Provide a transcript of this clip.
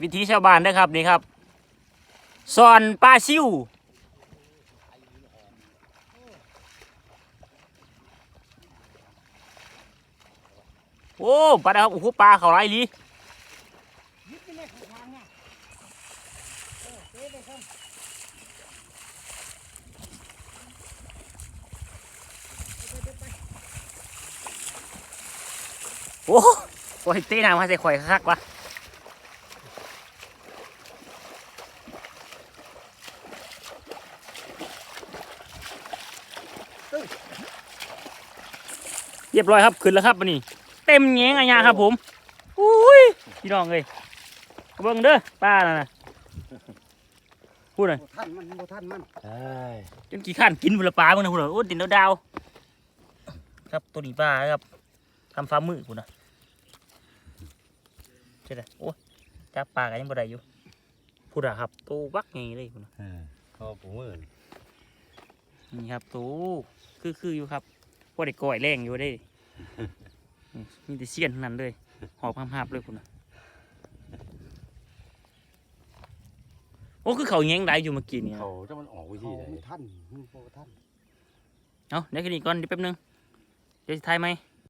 วิธีชาวบ้านนะครับนี่ครับสอนปลาซิวโอ้ปลาดาวโอ้โหปลาเขาไรลียึดไม่ได้ข้างทางเนี่ยเออเตะไปครับโอ้โอ้ยตีน้ำมาใส่ข่อยคักวะ เรียบร้อยครับขึ้นแล้วครับวันนี้ เต็มแงงอะยาครับผมอุ้ยพี่น้องเลยเบิ่งเด้อป้าน่ะนะพูดหน่อยบ่ท่านมันบ่ท่านมันใช่จนกี่ขั้านกินบุรปลามึงนะพูดหน่อยโอ้ดินดาวดาวๆครับตัวนี้ปลาครับทำฟ้ามือพูดนะใช่ไหมโอ้ยจับปลากันยังบ่ได้อยู่พูดอะครับตัวบักไงเลยพูดนะเออเขาผมมือ นี่ครับตัวคือคืออยู่ครับพวกเด็กก่อยแรงอยู่ได้อืมมีแต่เสี้ยนทั้งนั้นเลยหอบห้ามๆเลยพูดนะโอ้คือเขาแง้งได้อยู่เมื่อกี้นี่เขาจะมันออกวิธีเขาไหนไม่ท่านมันบ่ท่านเอาเดี๋ยวแค่นี้ก่อนเดี๋ยวแป๊บนึงเดี๋ยวจะทายไหมเ